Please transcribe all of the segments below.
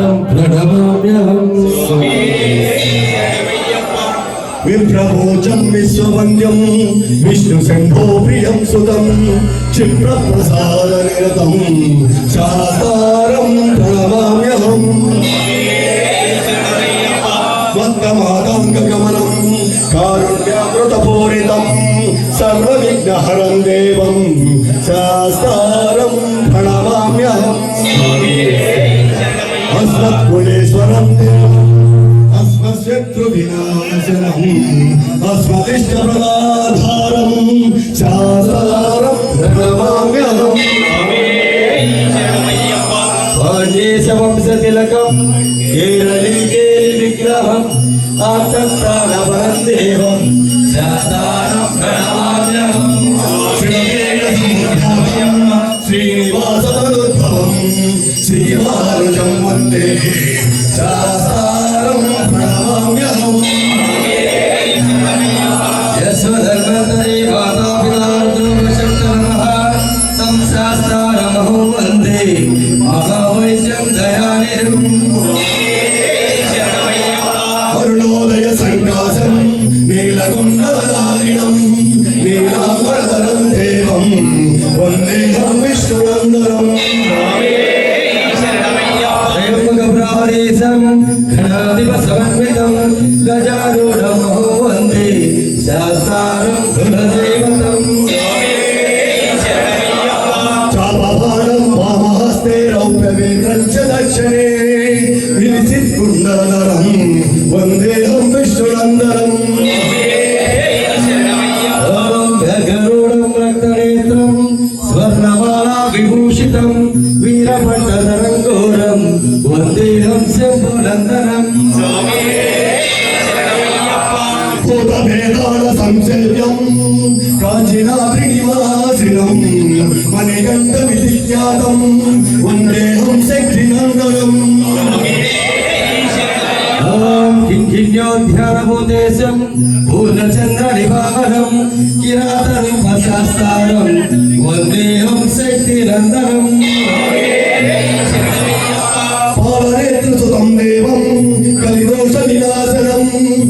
శాస్త్రం ప్రణమామ్యహం విప్రభోజం విశ్వవంద్యం విష్ణు శంభో ప్రియం సుతం క్షిప్రప్రసాద నిరతం శాస్తారం ప్రణమామ్యహం వందమాదాంగమనం కారుణ్యామృతపూరితం సర్వవిఘ్నహరం దేవం సా అస్మత్కులేశ్వరం అస్మశత్రు వినాశనం అస్మదిష్ట ప్రధాధారం శాస్త్రారం ప్రణమామ్యహం వంశతిలకం కేరళీకేలి విగ్రహం శ్రీనివాస శ్రీవారుజం వందే శాస్త్రం ప్రణామ్యహం యశ్వధర్మతరే మాతాపితార్జునశక్తనమః తం శాస్త్రారమహం వందే మహావైశ్యం దయా త్రయంబకప్రాదేశం ఘనాధిప సమన్వితం గజారూఢమహో వందే శాస్త్రం కులదేవతం చాపబాణం వామహస్తే రౌప్యవేద్రం చ దక్షిణే. వినిచిత్ కుండలధరం వందేహం విష్ణునందనం. ఓం రక్తనేత్రం స్వర్ణమాలా విభూషితం వీరపట్టధరం ഉദ്ദേശം പുരന്തരം ഭേദാല സംശയം പ്രാചീനാദ്രിനിവാസിനം മണികണ്ഠ വിധിജ്ഞാതം വന്ദേഹം ശക്തിനന്ദനം ോധ്യാനഭൂതേശം പൂർണചന്ദ്രനിവാഹനം കിരാതനിംബശാസ്താരം വന്ദേഹം ശക്തിരന്തരം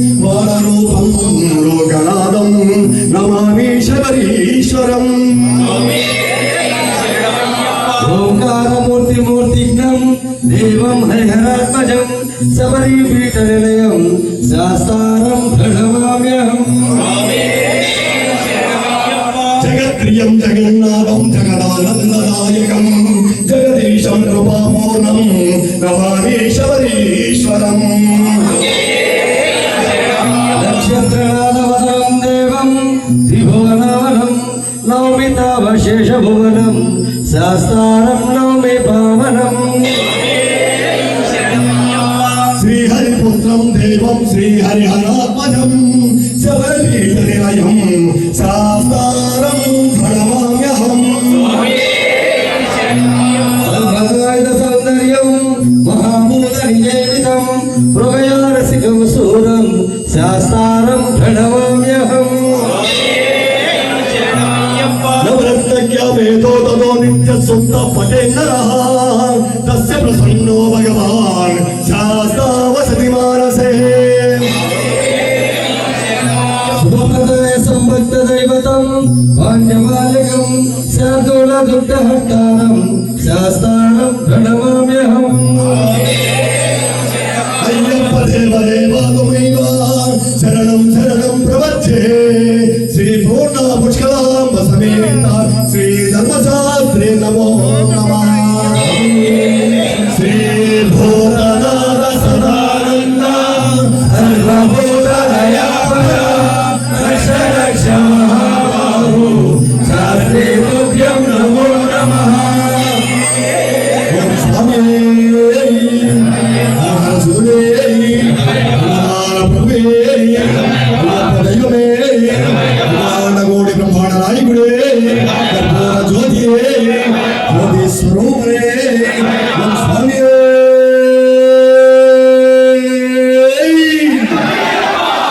వినాశనం లోకనాథం నమామి ఓంకారమూర్తి మూర్తిజ్ఞం దేవం హరిహరాత్మజం శబరీపీఠ నిలయం శాస్త్రం ప్రణమామ్యహం జగత్ప్రియం జగన్నాథం జగదానందదాయకం జగదీశం కృపాపూర్ణం నమా తావశేషభువనం శాస్త్రం నవమి పావనం. శ్రీహరిపుత్రం దేవం శ్రీహరిహరాత్మజం శబరీపీఠ నిలయం నవరత్నజ్ఞాపేతో తదో నిత్య సుప్త పటే నరః తస్య ప్రసన్నో భగవాన్. శాస్తావసతి మానసే. శుభప్రదయ సంభక్త దైవతం పాండ్యమాలికం శార్దూల దుడ్డహట్టానం శాస్త్రం ప్రణమామ్యహం. అయ్యప్ప దేవ దేవాగమైవ శరణం శరణం ప్రవచ్చే. శ్రీ పూర్ణ పుష్కలాంబ సమేత శ్రీ ధర్మశాస్త్రే నమో నమ